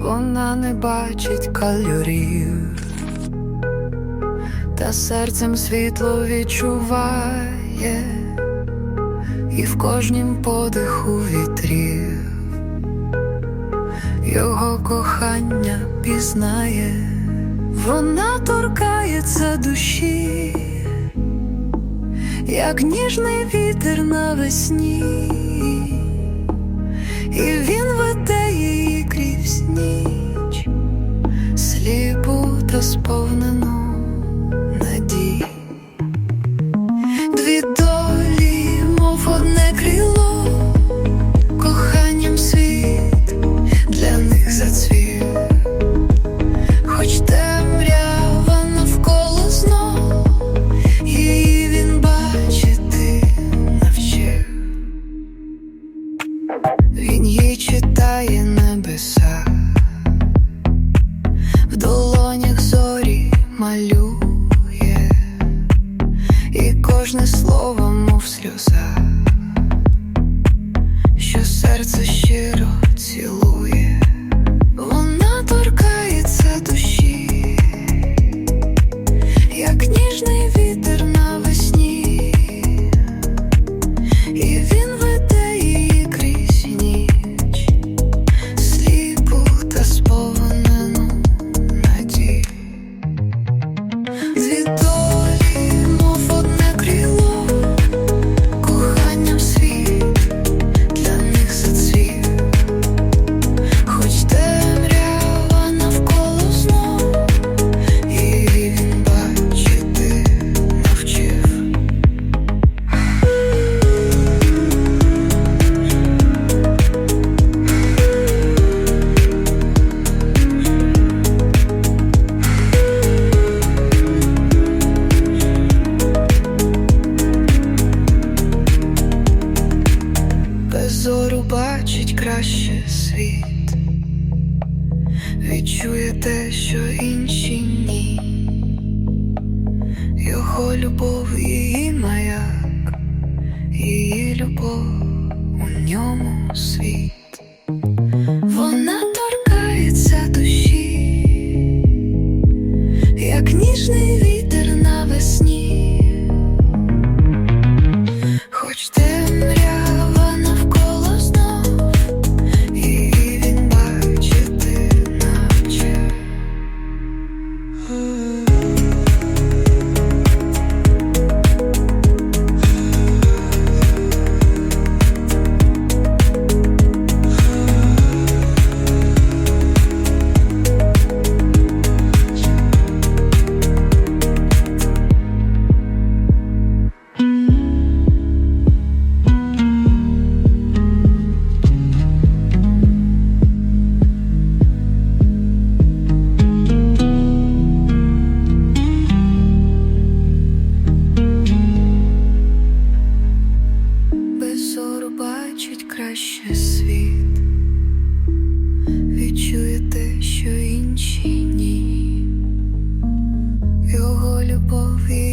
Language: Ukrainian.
вона не бачить кольорів, та серцем світло відчуває, і в кожнім подиху вітрів. Його кохання пізнає, вона торкається душі, як ніжний вітер навесні. І крізь ніч, сліпу та сповнену. малю. відчує те, що інші ні, його любов і. чи ні, його любові.